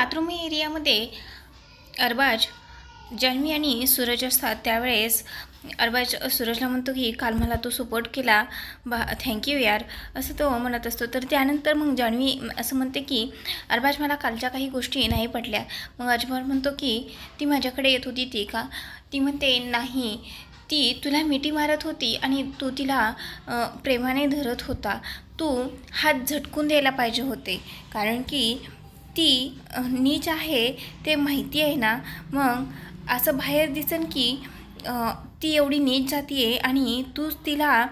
Bathroom एरियामध्ये अरबाज जान्हवी आणि सूरज असतात. त्यावेळेस अरबाज सूरजला म्हणतो की काल मला तो सपोर्ट केला. बा थँक्यू यार. असं तो म्हणत असतो. तर त्यानंतर मग जान्हवी असं म्हणते की अरबाज मला कालच्या काही गोष्टी नाही पटल्या. मग अजबर म्हणतो की ती माझ्याकडे येत होती ती का? ती म्हणते नाही. ती तुला मिठी मारत होती आणि तू तिला प्रेमाने धरत होता. तू हात झटकून द्यायला पाहिजे होते. कारण की ती नीच आहे ते माहिती आहे ना? मग असं बाहेर दिसन की ती एवढी नीच जाती आहे आणि तूच तिला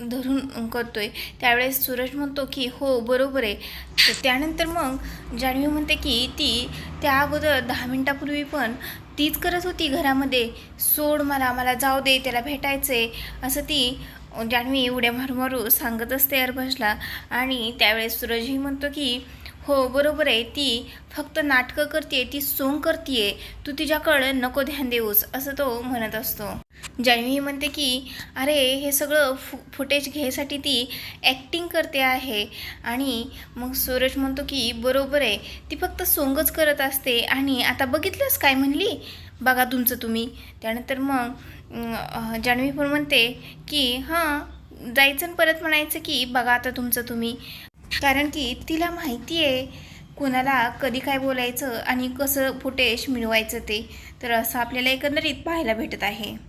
धरून करतो आहे त्यावेळेस सूरज म्हणतो की हो बरोबर आहे. तर त्यानंतर मग जान्हवी म्हणते की ती त्या अगोदर दहा मिनटापूर्वी पण तीच करत होती घरामध्ये. सोड मला मला जाऊ दे त्याला भेटायचं आहे असं ती जान्हवी उड्या मारू मारू सांगत असते अरबाजला. आणि त्यावेळेस सूरजही म्हणतो की हो बरोबर आहे. ती फक्त नाटकं करते ती सोंग करते तू तिच्याकडं नको ध्यान देऊस असं तो म्हणत असतो. जान्हवी म्हणते की अरे हे सगळं फु फुटेज घ्यायसाठी ती ॲक्टिंग करते आहे. आणि मग सूरज म्हणतो की बरोबर आहे. ती फक्त सोंगच करत असते. आणि आता बघितलंच काय म्हणली? बघा तुमचं तुम्ही. त्यानंतर मग जान्हवी पण म्हणते की हां जायचं आणि परत म्हणायचं की बघा आता तुमचं तुम्ही. कारण की तिला माहिती आहे कोणाला कधी काय बोलायचं आणि कसं फुटेज मिळवायचं ते. तर असं आपल्याला एकंदरीत पाहायला भेटत आहे.